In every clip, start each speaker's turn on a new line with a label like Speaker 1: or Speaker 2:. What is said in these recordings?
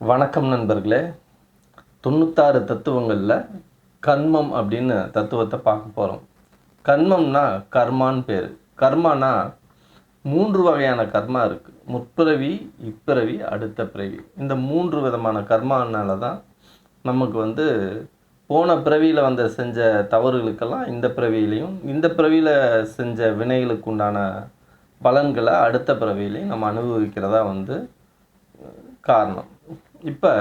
Speaker 1: வணக்கம் நண்பர்களே. தொண்ணூத்தாறு தத்துவங்களில் கர்மம் அப்படின்னு தத்துவத்தை பார்க்க போகிறோம் கர்மம்னா கர்மான்னு பேர். கர்மானா மூன்று வகையான கர்மா இருக்குது முற்பிறவி இப்பிறவி அடுத்த பிறவி. இந்த மூன்று விதமான கர்மானால தான் நமக்கு வந்து போன பிறவியில் வந்த செஞ்ச தவறுகளுக்கெல்லாம் இந்த பிறவியிலையும் இந்த பிறவியில் செஞ்ச வினைகளுக்கு உண்டான பலன்களை அடுத்த பிறவியிலையும் நம்ம அனுபவிக்கிறதா வந்து காரணம். இப்போ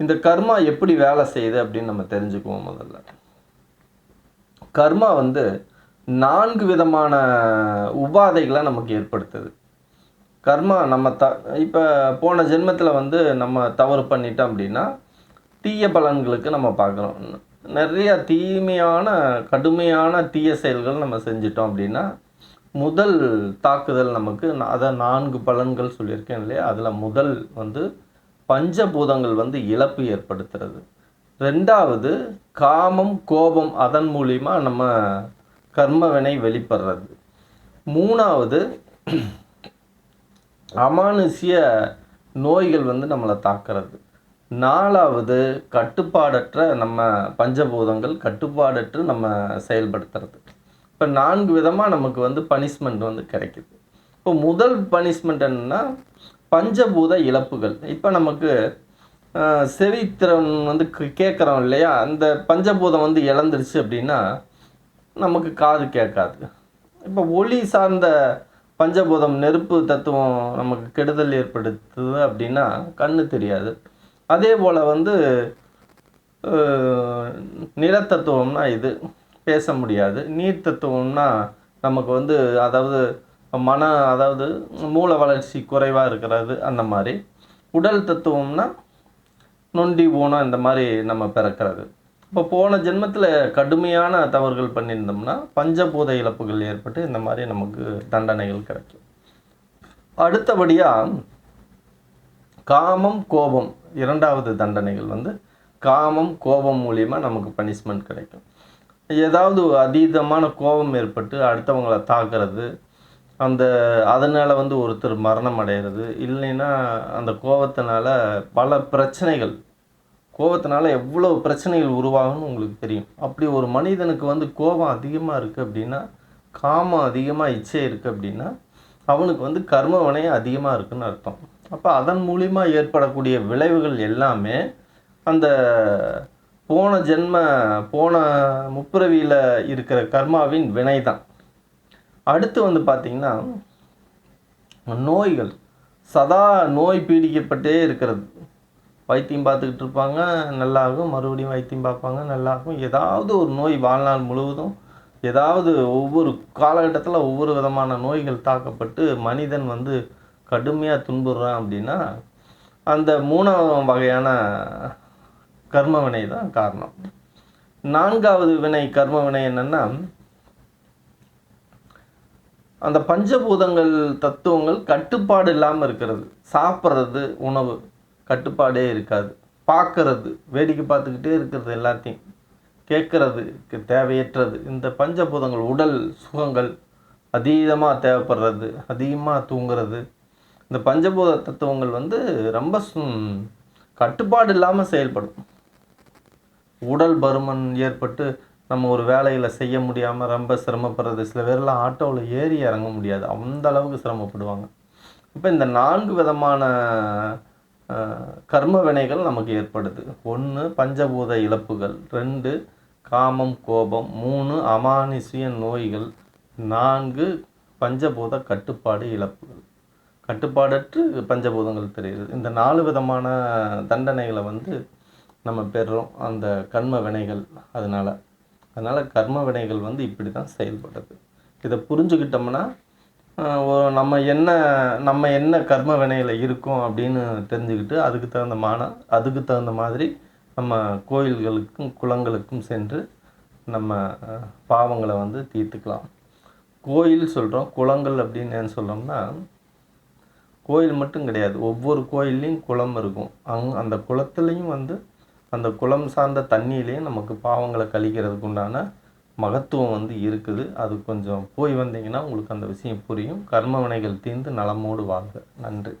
Speaker 1: இந்த கர்மா எப்படி வேலை செய்யுது அப்படின்னு நம்ம தெரிஞ்சுக்குவோம் முதல்ல. கர்மா வந்து நான்கு விதமான உபாதைகளை நமக்கு ஏற்படுத்துது. கர்மா நம்ம த இப்போ போன ஜென்மத்தில் வந்து நம்ம தவறு பண்ணிட்டோம் அப்படின்னா தீய பலன்களுக்கு நம்ம பார்க்குறோம். நிறைய தீமையான கடுமையான தீய செயல்கள் நம்ம செஞ்சிட்டோம் அப்படின்னா முதல் தாக்குதல் நமக்கு அதை நான்கு பலன்கள் சொல்லியிருக்கேன் இல்லையா? அதில் முதல் வந்து பஞ்சபூதங்கள் வந்து இழப்பு ஏற்படுத்துறது. ரெண்டாவது காமம் கோபம் அதன் மூலிமா நம்ம கர்மவினை வெளிப்படுறது. மூணாவது அமானுஷ்ய நோய்கள் வந்து நம்மளை தாக்குறது. நாலாவது கட்டுப்பாடற்ற நம்ம பஞ்சபூதங்கள் கட்டுப்பாடற்று நம்ம செயல்படுத்துறது. இப்போ நான்கு விதமாக நமக்கு வந்து பனிஷ்மெண்ட் வந்து கிடைக்குது. இப்போ முதல் பனிஷ்மெண்ட் என்னன்னா பஞ்சபூத இழப்புகள். இப்போ நமக்கு செவித்திறன் வந்து கேட்குறோம் இல்லையா? அந்த பஞ்சபூதம் வந்து இழந்துருச்சு அப்படின்னா நமக்கு காது கேட்காது. இப்போ ஒளி சார்ந்த பஞ்சபூதம் நெருப்பு தத்துவம் நமக்கு கெடுதல் ஏற்படுத்துது அப்படின்னா கண்ணு தெரியாது. அதே போல் வந்து நிலத்தத்துவம்னா இது. பேச முடியாது. நீர் தத்துவம்னா நமக்கு வந்து அதாவது மன அதாவது மூல வளர்ச்சி குறைவாக இருக்கிறது அந்த மாதிரி. உடல் தத்துவம்னா நொண்டி ஊனம் இந்த மாதிரி நம்ம பிறக்கிறது. இப்போ போன ஜென்மத்தில் கடுமையான தவறுகள் பண்ணியிருந்தோம்னா பஞ்சபூத இழப்புகள் ஏற்பட்டு இந்த மாதிரி நமக்கு தண்டனைகள் கிடைக்கும். அடுத்தபடியாக காமம் கோபம் இரண்டாவது தண்டனைகள் வந்து காமம் கோபம் மூலியமாக நமக்கு பனிஷ்மெண்ட் கிடைக்கும். ஏதாவது அதீதமான கோபம் ஏற்பட்டு அடுத்தவங்களை தாக்குறது அந்த அதனால் வந்து ஒருத்தர் மரணம் அடைகிறது இல்லைன்னா அந்த கோபத்தினால பல பிரச்சனைகள் கோபத்தினால எவ்வளோ பிரச்சனைகள் உருவாகும்னு உங்களுக்கு தெரியும். அப்படி ஒரு மனிதனுக்கு வந்து கோபம் அதிகமாக இருக்குது அப்படின்னா காமம் அதிகமாக இச்சை இருக்குது அப்படின்னா அவனுக்கு வந்து கர்ம வினையம் அதிகமாக இருக்குன்னு அர்த்தம். அப்போ அதன் மூலிமா ஏற்படக்கூடிய விளைவுகள் எல்லாமே அந்த போன ஜென்ம போன முப்பிரவியில் இருக்கிற கர்மாவின் வினை தான் அடுத்து வந்து பார்த்திங்கன்னா நோய்கள். சதா நோய் பீடிக்கப்பட்டே இருக்கிறது. வைத்தியம் பார்த்துக்கிட்டு இருப்பாங்க நல்லாகும். மறுபடியும் வைத்தியம் பார்ப்பாங்க நல்லாகும். ஏதாவது ஒரு நோய் வாழ்நாள் முழுவதும் ஏதாவது ஒவ்வொரு காலகட்டத்தில் ஒவ்வொரு விதமான நோய்கள் தாக்கப்பட்டு மனிதன் வந்து கடுமையாக துன்புறுறான் அப்படின்னா அந்த மூணாவது வகையான கர்ம வினை தான் காரணம். நான்காவது வினை கர்ம வினை என்னென்னா அந்த பஞ்சபூதங்கள் தத்துவங்கள் கட்டுப்பாடு இல்லாமல் இருக்கிறது. சாப்பிட்றது உணவு கட்டுப்பாடே இருக்காது. பார்க்கறது வேடிக்கை பார்த்துக்கிட்டே இருக்கிறது எல்லாத்தையும். கேட்கறதுக்கு தேவையற்றது. இந்த பஞ்சபூதங்கள் உடல் சுகங்கள் அதீதமாக தேவைப்படுறது அதிகமாக தூங்குறது. இந்த பஞ்சபூத தத்துவங்கள் வந்து ரொம்ப கட்டுப்பாடு இல்லாமல் செயல்படும். உடல் பருமன் ஏற்பட்டு நம்ம ஒரு வேலையில் செய்ய முடியாமல் ரொம்ப சிரமப்படுறது. சில பேர்லாம் ஆட்டோவில் ஏறி இறங்க முடியாது. அந்த அளவுக்கு சிரமப்படுவாங்க. இப்போ இந்த நான்கு விதமான கர்ம வினைகள் நமக்கு ஏற்படுது. ஒன்று பஞ்சபூத இழப்புகள். ரெண்டு காமம் கோபம். மூணு அமானுஷ்ய நோய்கள். நான்கு பஞ்சபூத கட்டுப்பாடு இழப்புகள். கட்டுப்பாடற்று பஞ்சபூதங்கள் தெரியுது. இந்த நாலு விதமான தண்டனைகளை வந்து நம்ம பெறுறோம் அந்த கர்ம வினைகள் அதனால். அதனால் கர்ம வினைகள் வந்து இப்படி தான் செயல்படுது. இதை புரிஞ்சுக்கிட்டோம்னா நம்ம என்ன நம்ம என்ன கர்ம வினையில் இருக்கோம் அப்படின்னு தெரிஞ்சுக்கிட்டு அதுக்கு தகுந்த மான அதுக்கு தகுந்த மாதிரி நம்ம கோயில்களுக்கும் குளங்களுக்கும் சென்று நம்ம பாவங்களை வந்து தீர்த்துக்கலாம். கோயில் சொல்கிறோம் குளங்கள் அப்படின்னு ஏன் சொல்கிறோம்னா கோயில் மட்டும் கிடையாது. ஒவ்வொரு கோயில்லையும் குளம் இருக்கும். அங் அந்த குளத்துலேயும் வந்து அந்த குளம் சார்ந்த தண்ணியிலே நமக்கு பாவங்களை கழிக்கிறதுக்கு உண்டான மகத்துவம் வந்து இருக்குது. அது கொஞ்சம் போய் வந்தீங்கன்னா உங்களுக்கு அந்த விஷயம் புரியும். கர்ம வினைகள் தீர்ந்து நலமோடு வாழ்க. நன்றி.